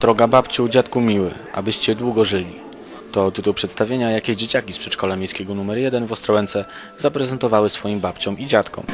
Droga babciu, dziadku miły, abyście długo żyli. To tytuł przedstawienia, jakie dzieciaki z przedszkola miejskiego nr 1 w Ostrołęce zaprezentowały swoim babciom i dziadkom.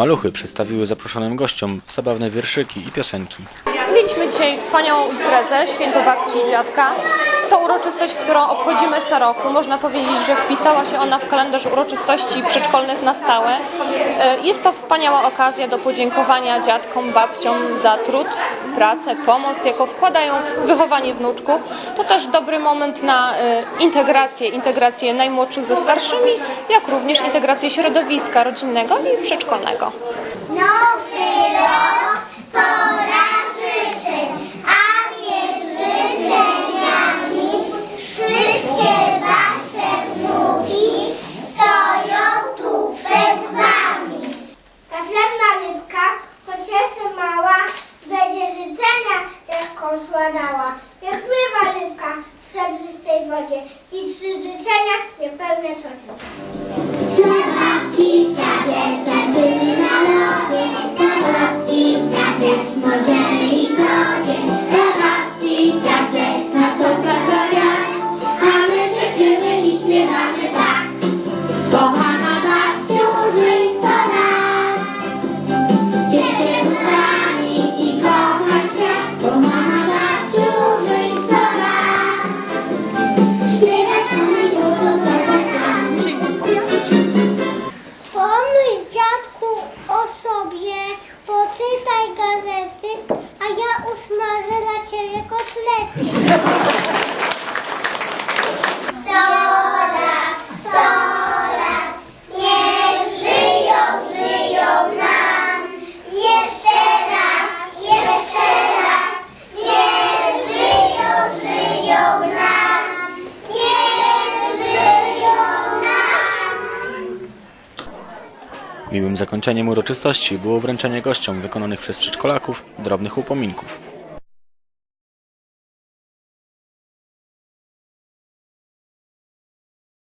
Maluchy przedstawiły zaproszonym gościom zabawne wierszyki i piosenki. Mieliśmy dzisiaj wspaniałą imprezę, święto babci i dziadka. To uroczystość, którą obchodzimy co roku. Można powiedzieć, że wpisała się ona w kalendarz uroczystości przedszkolnych na stałe. E, Jest to wspaniała okazja do podziękowania dziadkom, babciom za trud, pracę, pomoc, jaką wkładają w wychowanie wnuczków. To też dobry moment na e, integrację, integrację najmłodszych ze starszymi, jak również integrację środowiska rodzinnego i przedszkolnego. Dziecką szła dała. Niech pływa rybka w srebrzystej wodzie i trzy życzenia niech pełnię nam. Niech żyją nam. Miłym zakończeniem uroczystości było wręczenie gościom wykonanych przez przedszkolaków drobnych upominków.